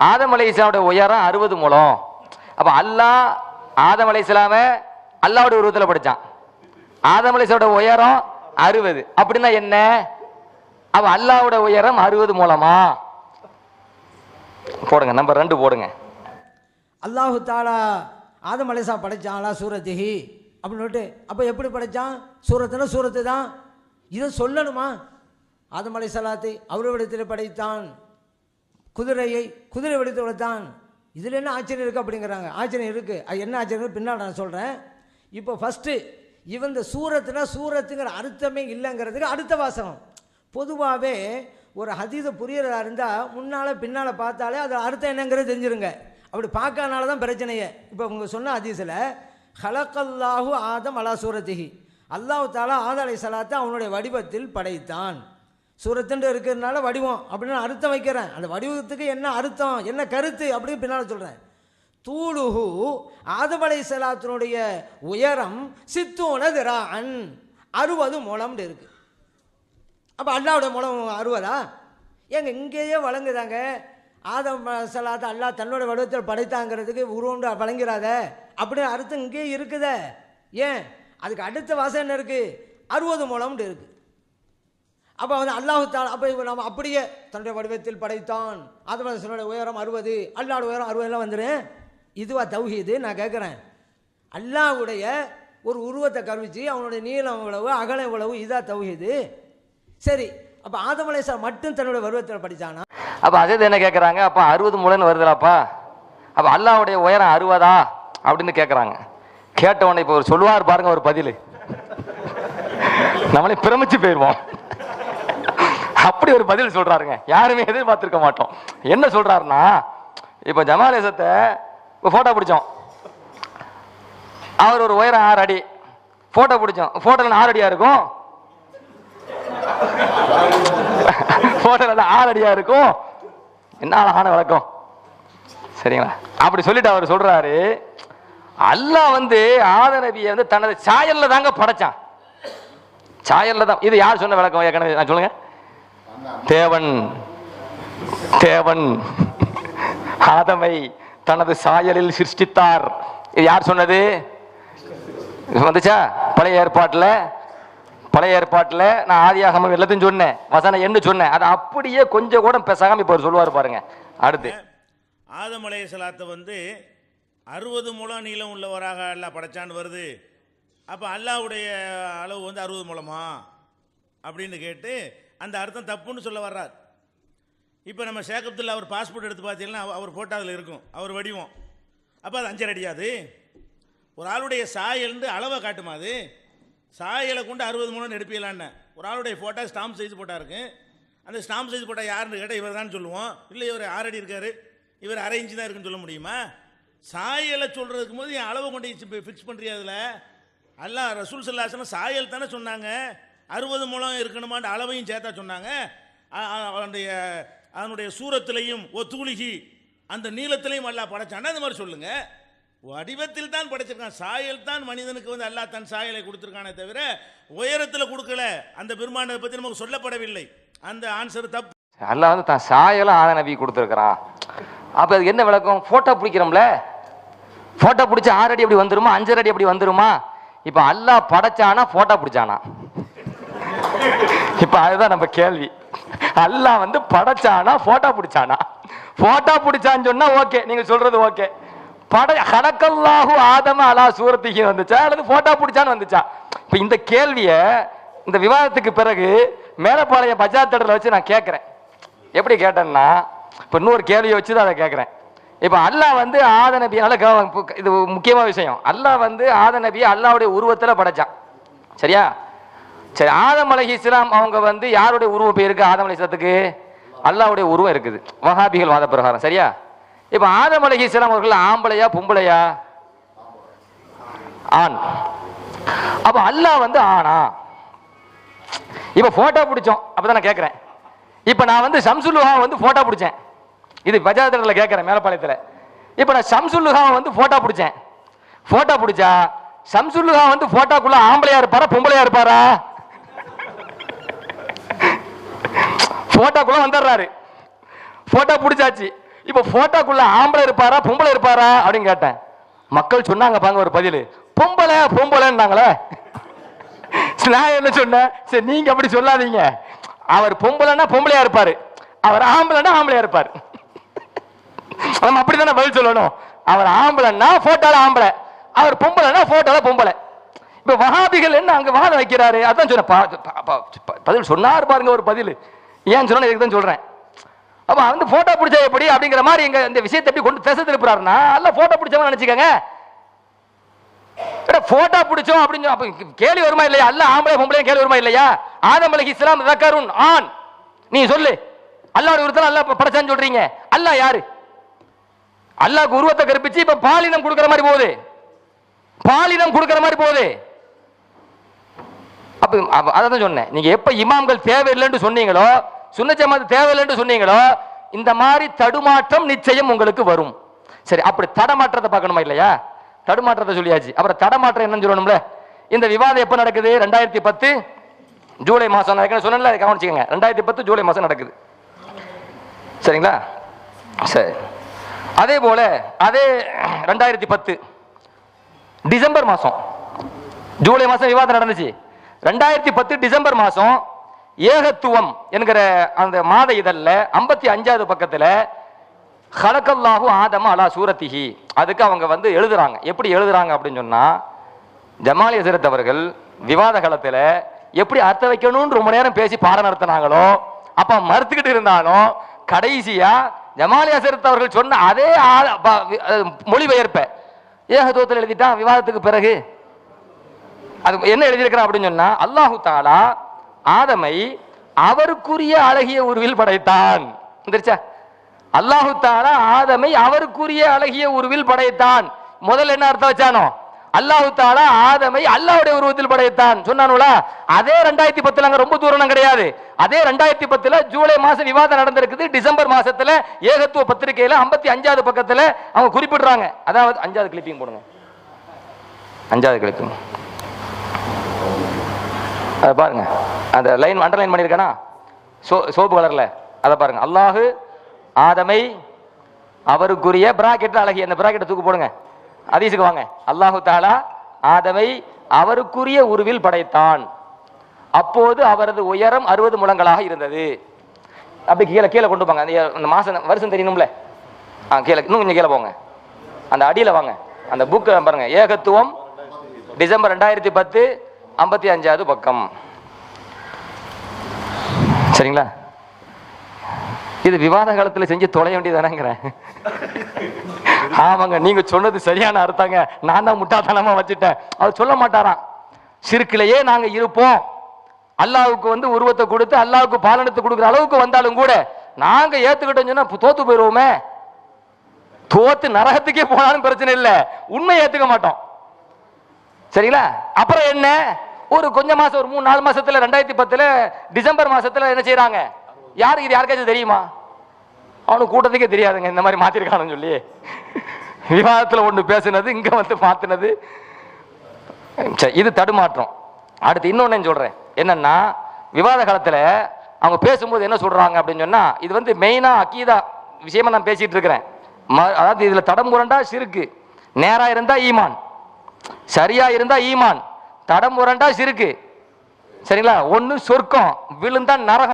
ஆதம் அலை இஸ்லாமுடைய உயரம் அறுபது மூலம். அப்போ அல்லாஹ் ஆதம் அலை இஸ்லாம அல்லாவுடைய உருவத்தில் படித்தான் ஆதம் அலை இஸ்லாமுடைய உயரம் அறுபது. அப்படின்னா என்ன? அப்ப அல்லாவோட உயரம் அறுபது மூலமா? போடுங்க நம்பர் ரெண்டு போடுங்க. அல்லாஹு தாலா ஆதம் அலைசா படைச்சாங்களா சூரத்திஹி அப்படின்னுட்டு அப்போ எப்படி படைச்சான்? சூரத்துனா சூரத்து தான் இதை சொல்லணுமா? ஆதம் அலை சலாத்தை அவருவிடத்தில் படைத்தான். குதிரையை குதிரை வெடித்து விடத்தான் இதில் என்ன ஆச்சரியம் இருக்குது அப்படிங்கிறாங்க. ஆச்சரியம் இருக்குது அது என்ன ஆச்சரியம் பின்னால் நான் சொல்கிறேன் இப்போ ஃபஸ்ட்டு இவன் இந்த சூரத்துனா சூரத்துங்கிற அர்த்தமே இல்லைங்கிறதுக்கு அடுத்த வாசகம். பொதுவாகவே ஒரு அதீதம் புரியறதா இருந்தால் முன்னால் பின்னால் பார்த்தாலே அது அர்த்தம் என்னங்கிறது தெரிஞ்சிருங்க. அப்படி பார்க்கறனால தான் பிரச்சனையே. இப்போ உங்கள் சொன்ன ஹதீஸில் ஹலக்கல்லாஹு ஆதம் அலா சூரத்திகி அல்லாஹ் தாலா ஆத அலை சலாத்தை அவனுடைய வடிவத்தில் படைத்தான். சூரத்துண்டு இருக்கிறதுனால வடிவம் அப்படின்னு அர்த்தம் வைக்கிறேன். அந்த வடிவத்துக்கு என்ன அர்த்தம் என்ன கருத்து அப்படின்னு பின்னால் சொல்கிறேன் தூளுஹு ஆதமலை சலாத்தினுடைய உயரம் சித்தூன திரான் அறுபது மூலம்னு இருக்குது அப்போ அல்லாவுடைய மூலம் அறுபதா? ஏங்க இங்கேயே வழங்குதாங்க. ஆதம் சலாத்தை அல்லா தன்னோட வடிவத்தில் படைத்தாங்கிறதுக்கு உருவண்டு வழங்கிறாத அப்படின்னு அர்த்தம் இங்கேயே இருக்குதே. ஏன்? அதுக்கு அடுத்த வாசம் என்ன இருக்குது அறுபது மூலம்னு இருக்குது அப்போ வந்து அல்லாஹு தாலா அப்போ நம்ம அப்படியே தன்னுடைய வடிவத்தில் படைத்தான். ஆதமனுடைய உயரம் அறுபது அல்லாட உயரம் அறுபதுலாம் வந்துடும் இதுவா தௌஹீது? நான் கேட்குறேன் அல்லாஹ்வுடைய ஒரு உருவத்தை கருவிச்சு அவனுடைய நீளம் இவ்வளவு அகலம் இவ்வளவு இதாக தௌஹீது. சரி அப்போ ஆதமலேசா மட்டும் தன்னுடைய வருவத்தில் படித்தானா அப்போ அதே என்ன கேட்குறாங்க அப்போ அறுபது முழன்னு வருதுலாப்பா. அப்போ அல்லாவுடைய உயரம் அறுபதா? அப்படின்னு கேட்குறாங்க கேட்ட உடனே இப்போ ஒரு சொல்லுவார் பாருங்க ஒரு பதில். நம்மளே பிரமிச்சு போயிடுவோம் அப்படி ஒரு பதில் சொல்றாருங்க. யாருமே எதிர்பார்த்திருக்க மாட்டோம். என்ன சொல்றாருன்னா இப்போ ஜமாலேசத்தை இப்போ ஃபோட்டோ பிடிச்சோம். அவர் ஒரு உயரம் ஆறு அடி. ஃபோட்டோ பிடிச்சோம். ஃபோட்டோவில் ஆறு அடியா இருக்கும்? ஃபோட்டோவில் ஆறு அடியா இருக்கும்? என்ன அழகான விளக்கம். சரிங்களா? அப்படி சொல்லிட்டு அவர் சொல்றாரு அல்லாஹ் வந்து ஆதரவியை வந்து தனது சாயல்ல தாங்க படைச்சான். சாயல்ல தான். இது யார் சொன்ன விளக்கம்? ஏற்கனவே நான் சொல்லுங்க. தேவன் தேவன் ஆதமை தனது சாயலில் சிருஷ்டித்தார். இது யார் சொன்னது? வந்துச்சா? பழைய ஏற்பாட்டில்? பழைய ஏற்பாட்டில் நான் ஆதியாகமம் எல்லாத்தையும் சொன்னேன். வசனம் என்ன சொன்னேன்? அதை அப்படியே கொஞ்சம் கூட பேசாம இப்போ சொல்லுவார் பாருங்க. அடுத்து. ஆதம் சலாத்தை வந்து அறுபது முழம் நீளம் உள்ளவராக அல்லா படைச்சான்னு வருது. அப்போ அல்லாஹ்வுடைய அளவு வந்து அறுபது மூலமா அப்படின்னு கேட்டு அந்த அர்த்தம் தப்புன்னு சொல்ல வர்றார். இப்போ நம்ம ஷேக் அப்துல்லா அவர் பாஸ்போர்ட் எடுத்து பார்த்தீங்கன்னா அவர் ஃபோட்டோ அதில் இருக்கும். அவர் வடிவம். அப்போ அது அஞ்சரை அடியாது ஒரு ஆளுடைய சாயல்னு அளவை காட்டுமா அது? சாயலை கொண்டு அறுபது மூணு எடுப்பீங்களான்னு. ஒரு ஆளுடைய ஃபோட்டோ ஸ்டாம்ப் சைஸ் போட்டா இருக்கு அந்த ஸ்டாம்ப் சைஸ் போட்டால் யாருன்னு கேட்டால் இவர் தான் சொல்லுவோம். இல்லை இவர் ஆறடி இருக்கார். இவர் அரை இன்ச்சு தான் இருக்குன்னு சொல்ல முடியுமா? சாயலை சொல்கிறதுக்கு போது என் அளவை கொண்டு ஃபிக்ஸ் பண்ணுறியா அதில்? அல்லாஹ் ரசூல் சல்லாசனம் சாயல் தானே சொன்னாங்க. அறுபது மூலம் இருக்கணுமான்ற அளவையும் சேர்த்தா சொன்னாங்க. அ- அவனுடைய அதனுடைய சூரத்திலையும் ஒத்துகுலிகி அந்த நீளத்திலையும் அல்லாஹ் படைச்சானா அந்த மாதிரி சொல்லுங்க. வடிவத்தில் தான் படைச்சிருக்கான். சாயல் தான் மனிதனுக்கு வந்து அல்லாஹ் தன் சாயலை கொடுத்துருக்கானே தவிர உயரத்தில் கொடுக்கல. அந்த பெருமானை பற்றி நமக்கு சொல்லப்படவில்லை. அந்த ஆன்சர் தப்பு. அல்லா வந்து தான் சாயலும் ஆத நபி கொடுத்துருக்கிறான் அப்போ அதுக்கு என்ன விளக்கம்? ஃபோட்டோ பிடிக்கிறோம்ல. ஃபோட்டோ பிடிச்சி ஆறு அடி அப்படி வந்துருமா? அஞ்சரை அடி அப்படி வந்துருமா? இப்போ அல்லாஹ் படைச்சானா ஃபோட்டோ பிடிச்சானா? இப்போ அதுதான் நம்ம கேள்வி. அல்லாஹ் வந்து படைச்சானா போட்டோ பிடிச்சானா? போட்டோ பிடிச்சான்னு சொன்னா ஓகே நீங்க சொல்றது ஓகே படை ஹலக்கல்லாஹு ஆதம அலா சூரத்திகி வந்துச்சா? அல்லது போட்டோ பிடிச்சான்னு வந்துச்சா? இப்போ இந்த கேள்வியை இந்த விவாதத்துக்கு பிறகு மேலப்பாளைய பஜார் தடல வச்சு நான் கேட்குறேன் எப்படி கேட்டேன்னா இப்போ இன்னொரு கேள்வியை வச்சு தான் அதை கேட்குறேன் இப்போ அல்லாஹ் வந்து ஆத நபி நல்ல இது முக்கியமான விஷயம். அல்லாஹ் வந்து ஆத நபியை அல்லாவுடைய உருவத்தில் படைச்சான். சரியா? சரி ஆதம் அலஹி இஸ்லாம் அவங்க வந்து யாருடைய உருவம் போயிருக்கு? இருக்கு ஆதம் அலி இஸ்லாத்துக்கு? அல்லாவுடைய உருவம் இருக்குது. வஹாபிகள் வாத பிரகாரம் சரியா? இப்போ ஆதம் அலஹி இஸ்லாம் அவர்கள் ஆம்பளையா பொம்பளையா? ஆண். அப்போ அல்லாஹ் வந்து ஆனா இப்போ போட்டோ பிடிச்சோம். அப்பதான் நான் கேட்குறேன் இப்போ நான் வந்து சம்சுல்லுஹா வந்து போட்டோ பிடிச்சேன். இது பஜாரத்தில் கேட்குறேன் மேலப்பாளையத்தில். இப்போ நான் சம்சுல்லுஹா வந்து போட்டோ பிடிச்சேன். போட்டோ பிடிச்சா சம்சுல்லுஹா வந்து போட்டோக்குள்ள ஆம்பளையா இருப்பாரா பொம்பளையா இருப்பாரா? போட்டோக்குள்ள வந்துடுறாரு. போட்டோ பிடிச்சாச்சு. இப்போ போட்டோக்குள்ள ஆம்பளை இருப்பாரா பொம்பளை இருப்பாரா அப்படின்னு கேட்டேன். மக்கள் சொன்னாங்க பாங்க ஒரு பதில். பொம்பளை பொம்பளைன்னாங்களே. நான் என்ன சொன்னேன்? சரி நீங்க அப்படி சொல்லாதீங்க. அவர் பொம்பளைன்னா பொம்பளையா இருப்பாரு. அவர் ஆம்பளைன்னா ஆம்பளையா இருப்பாரு. நம்ம அப்படித்தானே பதில் சொல்லணும்? அவர் ஆம்பளைன்னா போட்டோல ஆம்பளை. அவர் பொம்பளைன்னா போட்டோல பொம்பளை. இப்ப வஹாபிகள் என்ன அங்க வாதம் வைக்கிறாரு? அதான் சொன்னேன். பா- பா- பதில் சொன்னார் பாருங்க ஒரு பதில். ஏன் சொன்னா இதுக்கு தான் சொல்றேன். அப்ப வந்து போட்டோ பிடிச்சா எப்படி? அப்படிங்கிற மாதிரி எங்க இந்த விஷயத்தை எப்படி கொண்டு திசை திருப்புறாருன்னா அல்ல போட்டோ பிடிச்சவங்க நினைச்சுக்கங்க. போட்டோ பிடிச்சோம் அப்படின்னு கேள்வி வருமா இல்லையா? அல்ல ஆம்பளை பொம்பளையும் கேள்வி வருமா இல்லையா? ஆதம் அலைஹி இஸ்லாம் தக்கருன் ஆண். நீ சொல்லு. அல்லாஹ் ஒருத்தர் அல்லா படைச்சான்னு சொல்றீங்க. அல்லா யாரு? அல்லாக்கு உருவத்தை கற்பிச்சு இப்ப பாலினம் கொடுக்கற மாதிரி போகுது. பாலினம் கொடுக்குற மாதிரி போகுது. அப்ப அதான் அதை தான் சொன்னேன். நீங்க எப்ப இமாம்கள் தேவையில்லைன்னு சொன்னீங்களோ சுன்ன ஜமாத் தேவையில்லைன்னு சொன்னீங்களோ இந்த மாதிரி தடுமாற்றம் நிச்சயம் உங்களுக்கு வரும். சரி அப்படி தடமாற்றத்தை பார்க்கணுமா இல்லையா? தடுமாற்றத்தை சொல்லியாச்சு. அப்புறம் தடமாற்றம் என்னன்னு சொல்லணும்ல? இந்த விவாதம் எப்போ நடக்குது? ரெண்டாயிரத்தி பத்து ஜூலை மாதம் நடக்குது. சொன்னல அதை ரெண்டாயிரத்தி பத்து ஜூலை மாதம் நடக்குது. சரிங்களா? சரி. அதே போல அதே ரெண்டாயிரத்தி பத்து டிசம்பர் மாதம். ஜூலை மாதம் விவாதம் நடந்துச்சு. ரெண்டாயிரத்தி பத்து டிசம்பர் மாதம் ஏகத்துவம் என்கிற அந்த மாத இதழில் ஐம்பத்தி அஞ்சாவது பக்கத்தில் ஹலக்கல்லாஹு ஆதம அலா சூரத்திஹி. அதுக்கு அவங்க வந்து எழுதுறாங்க. எப்படி எழுதுறாங்க அப்படின்னு சொன்னால் ஜமாலி ஹசரத் அவர்கள் விவாத காலத்தில் எப்படி அர்த்த வைக்கணும்னு ரொம்ப நேரம் பேசி பாடம் நடத்தினாங்களோ அப்போ மறுத்துக்கிட்டு இருந்தாலும் கடைசியாக ஜமாலி ஹசரத் அவர்கள் சொன்ன அதே மொழிபெயர்ப்பை. ஏகத்துவத்தில் எழுதிட்டான் விவாதத்துக்கு பிறகு. அது என்ன எழுதியிருக்கிறான் அப்படின்னு சொன்னால் அல்லாஹு தாலா ஆதமை அவருக்குரிய அழகிய உருவில் படைத்தான். அல்லாஹு தாலா ஆதமை அவருக்குரிய அழகிய உருவில் படைத்தான். முதல்ல என்ன அர்த்தம் வச்சானோ? அல்லாஹு தாலா ஆதமை அல்லாவுடைய உருவத்தில் படைத்தான். சொன்னானுல அதே ரெண்டாயிரத்தி பத்துல அங்க ரொம்ப தூரம் கிடையாது. அதே ரெண்டாயிரத்தி பத்துல ஜூலை மாசம் விவாதம் நடந்திருக்குது. டிசம்பர் மாசத்துல ஏகத்துவ பத்திரிகையில ஐம்பத்தி அஞ்சாவது பக்கத்துல அவங்க குறிப்பிடுறாங்க. அதாவது அஞ்சாவது கிளிப்பிங் போடுங்க. அஞ்சாவது கிளிப்பிங் அதை பாருங்க. அந்த லைன் அண்டர்லைன் பண்ணியிருக்கேனா? சோ சோப்பு கலரில் அதை பாருங்க. அல்லாஹு ஆதமை அவருக்குரிய பிராக்கெட் அழகி அந்த பிராக்கெட்டை தூக்கு போடுங்க. அதீசுக்கு வாங்க. அல்லாஹு தாலா ஆதமை அவருக்குரிய உருவில் படைத்தான். அப்போது அவரது உயரம் அறுபது முழங்களாக இருந்தது. அப்படி கீழே கீழே கொண்டு போங்க. அந்த அந்த மாசம் வருஷம் தெரியணும்ல ஆ கீழே இன்னும் கொஞ்சம் கீழே போங்க. அந்த அடியில் வாங்க. அந்த புக்கு பாருங்க. ஏகத்துவம் டிசம்பர் ரெண்டாயிரத்தி பத்து ஐம்பத்தி அஞ்சாவது பக்கம். சரிங்களா? இது விவாத காலத்தில் செஞ்சு தொலைய வேண்டியதானங்கிறேன் ஆமாங்க நீங்க சொன்னது சரியான அர்த்தங்க. நான் தான் முட்டாத்தனமா வச்சுட்டேன். அவர் சொல்ல மாட்டாராம். சிறுக்கிலேயே நாங்க இருப்போம். அல்லாவுக்கு வந்து உருவத்தை கொடுத்து அல்லாவுக்கு பாலனத்தை கொடுக்குற அளவுக்கு வந்தாலும் கூட நாங்க ஏத்துக்கிட்டோம் சொன்னா தோத்து போயிடுவோமே தோத்து நரகத்துக்கே போனாலும் பிரச்சனை இல்லை. உண்மை ஏத்துக்க மாட்டோம். சரிங்களா? அப்புறம் என்ன? ஒரு கொஞ்ச மாசம் ஒரு மூணு நாலு மாசத்துல ரெண்டாயிரத்தி பத்துல டிசம்பர் மாசத்துல என்ன செய்யறாங்க யாருக்கு இது யாருக்காச்சும் தெரியுமா? அவனுக்கு கூட்டத்துக்கே தெரியாதுங்க இந்த மாதிரி மாத்திருக்கானு சொல்லி. விவாதத்துல ஒண்ணு பேசுனது இங்க வந்து மாத்தினது. இது தடுமாற்றம். அடுத்து இன்னொன்னு சொல்றேன். என்னன்னா விவாத காலத்துல அவங்க பேசும்போது என்ன சொல்றாங்க அப்படின்னு சொன்னா இது வந்து மெயினா அக்கீதா விஷயமா நான் பேசிட்டு இருக்கிறேன். ம- அதாவது இதுல தடம் புரண்டா சிறுக்கு. நேரா இருந்தா ஈமான். சரியா இருந்தா ஈமான். தடம் முரண்டா சிறுக்கு. சரிங்களா? ஒன்னு சொர்க்கம் விழுந்தா நரகம்.